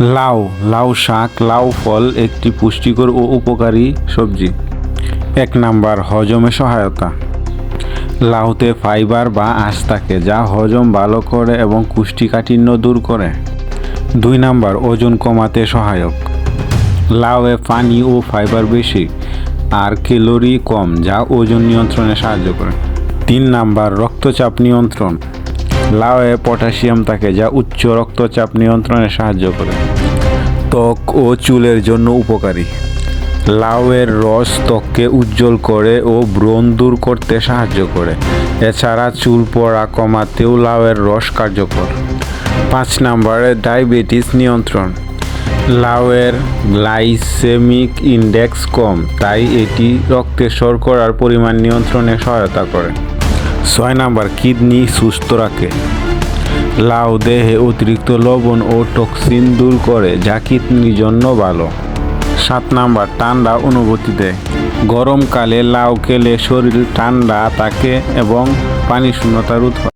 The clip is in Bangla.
লাউ লাউ শাক, লাউ ফল একটি পুষ্টিকর ও উপকারী সবজি। এক নাম্বার, হজমে সহায়তা। লাউতে ফাইবার বা আঁশ থাকে, যা হজম ভালো করে এবং কুষ্টিকাঠিন্য দূর করে। দুই নাম্বার, ওজন কমাতে সহায়ক। লাউয়ে পানি ও ফাইবার বেশি আর ক্যালোরি কম, যা ওজন নিয়ন্ত্রণে সাহায্য করে। তিন নাম্বার, রক্তচাপ নিয়ন্ত্রণ। লাউয়ে পটাশিয়াম থাকে যা উচ্চ রক্তচাপ নিয়ন্ত্রণে সাহায্য করে। ত্বক ও চুলের জন্য উপকারী। লাউয়ের রস ত্বককে উজ্জ্বল করে ও ব্রণ দূর করতে সাহায্য করে। এছাড়া চুল পড়া কমাতেও লাউয়ের রস কার্যকর। পাঁচ নম্বরে, ডায়াবেটিস নিয়ন্ত্রণ। লাউয়ের গ্লাইসেমিক ইন্ডেক্স কম, তাই এটি রক্তে শর্করার পরিমাণ নিয়ন্ত্রণে সহায়তা করে। ছয় নাম্বার, কিডনি সুস্থ রাখে। লাউ দেহে অতিরিক্ত লবণ ও টক্সিন দূর করে, যা কিডনির জন্য ভালো। সাত নাম্বার, ঠান্ডা অনুভূতি দেয়। গরমকালে লাউ খেলে শরীর ঠান্ডা থাকে এবং পানি শূন্যতা রোধ